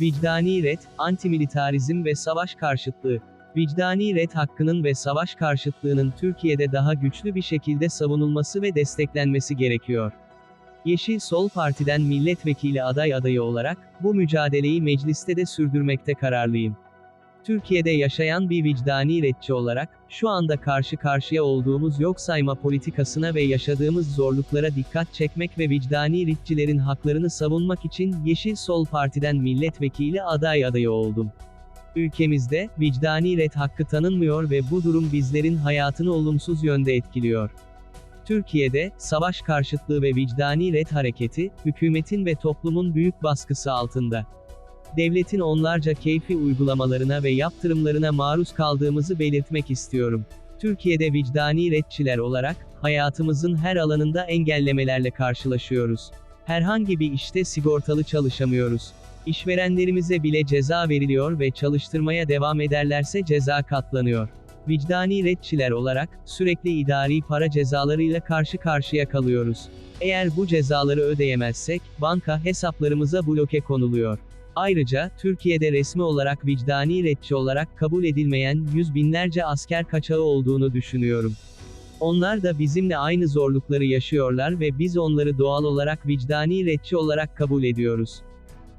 Vicdani ret, antimilitarizm ve savaş karşıtlığı. Vicdani ret hakkının ve savaş karşıtlığının Türkiye'de daha güçlü bir şekilde savunulması ve desteklenmesi gerekiyor. Yeşil Sol Parti'den milletvekili aday adayı olarak, bu mücadeleyi mecliste de sürdürmekte kararlıyım. Türkiye'de yaşayan bir vicdani retçi olarak, şu anda karşı karşıya olduğumuz yok sayma politikasına ve yaşadığımız zorluklara dikkat çekmek ve vicdani ritçilerin haklarını savunmak için Yeşil Sol Parti'den milletvekili aday adayı oldum. Ülkemizde, vicdani ret hakkı tanınmıyor ve bu durum bizlerin hayatını olumsuz yönde etkiliyor. Türkiye'de, savaş karşıtlığı ve vicdani ret hareketi, hükümetin ve toplumun büyük baskısı altında. Devletin onlarca keyfi uygulamalarına ve yaptırımlarına maruz kaldığımızı belirtmek istiyorum. Türkiye'de vicdani retçiler olarak, hayatımızın her alanında engellemelerle karşılaşıyoruz. Herhangi bir işte sigortalı çalışamıyoruz. İşverenlerimize bile ceza veriliyor ve çalıştırmaya devam ederlerse ceza katlanıyor. Vicdani retçiler olarak, sürekli idari para cezalarıyla karşı karşıya kalıyoruz. Eğer bu cezaları ödeyemezsek, banka hesaplarımıza bloke konuluyor. Ayrıca, Türkiye'de resmi olarak vicdani retçi olarak kabul edilmeyen yüz binlerce asker kaçağı olduğunu düşünüyorum. Onlar da bizimle aynı zorlukları yaşıyorlar ve biz onları doğal olarak vicdani retçi olarak kabul ediyoruz.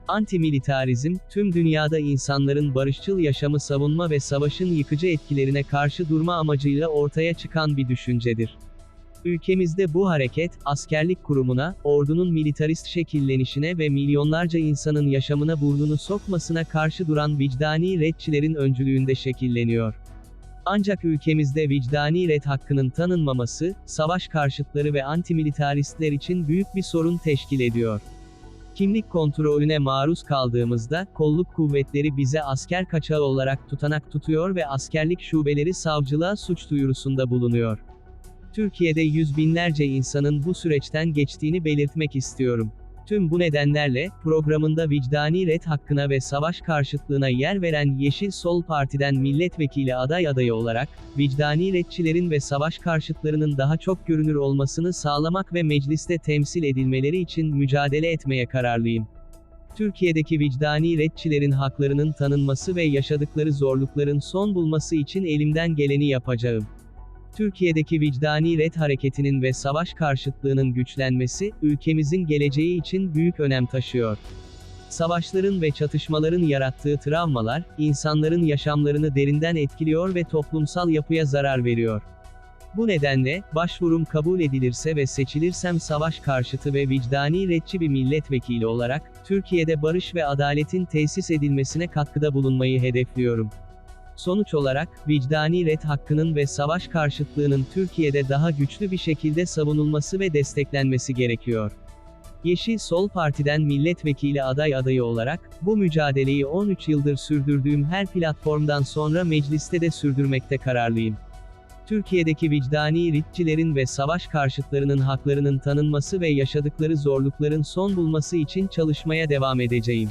Antimilitarizm, tüm dünyada insanların barışçıl yaşamı savunma ve savaşın yıkıcı etkilerine karşı durma amacıyla ortaya çıkan bir düşüncedir. Ülkemizde bu hareket, askerlik kurumuna, ordunun militarist şekillenişine ve milyonlarca insanın yaşamına burnunu sokmasına karşı duran vicdani retçilerin öncülüğünde şekilleniyor. Ancak ülkemizde vicdani ret hakkının tanınmaması, savaş karşıtları ve antimilitaristler için büyük bir sorun teşkil ediyor. Kimlik kontrolüne maruz kaldığımızda, kolluk kuvvetleri bize asker kaçağı olarak tutanak tutuyor ve askerlik şubeleri savcılığa suç duyurusunda bulunuyor. Türkiye'de yüz binlerce insanın bu süreçten geçtiğini belirtmek istiyorum. Tüm bu nedenlerle, programında vicdani ret hakkına ve savaş karşıtlığına yer veren Yeşil Sol Parti'den milletvekili aday adayı olarak, vicdani retçilerin ve savaş karşıtlarının daha çok görünür olmasını sağlamak ve mecliste temsil edilmeleri için mücadele etmeye kararlıyım. Türkiye'deki vicdani retçilerin haklarının tanınması ve yaşadıkları zorlukların son bulması için elimden geleni yapacağım. Türkiye'deki vicdani ret hareketinin ve savaş karşıtlığının güçlenmesi, ülkemizin geleceği için büyük önem taşıyor. Savaşların ve çatışmaların yarattığı travmalar, insanların yaşamlarını derinden etkiliyor ve toplumsal yapıya zarar veriyor. Bu nedenle, başvurum kabul edilirse ve seçilirsem savaş karşıtı ve vicdani retçi bir milletvekili olarak, Türkiye'de barış ve adaletin tesis edilmesine katkıda bulunmayı hedefliyorum. Sonuç olarak, vicdani ret hakkının ve savaş karşıtlığının Türkiye'de daha güçlü bir şekilde savunulması ve desteklenmesi gerekiyor. Yeşil Sol Parti'den milletvekili aday adayı olarak, bu mücadeleyi 13 yıldır sürdürdüğüm her platformdan sonra mecliste de sürdürmekte kararlıyım. Türkiye'deki vicdani ritçilerin ve savaş karşıtlarının haklarının tanınması ve yaşadıkları zorlukların son bulması için çalışmaya devam edeceğim.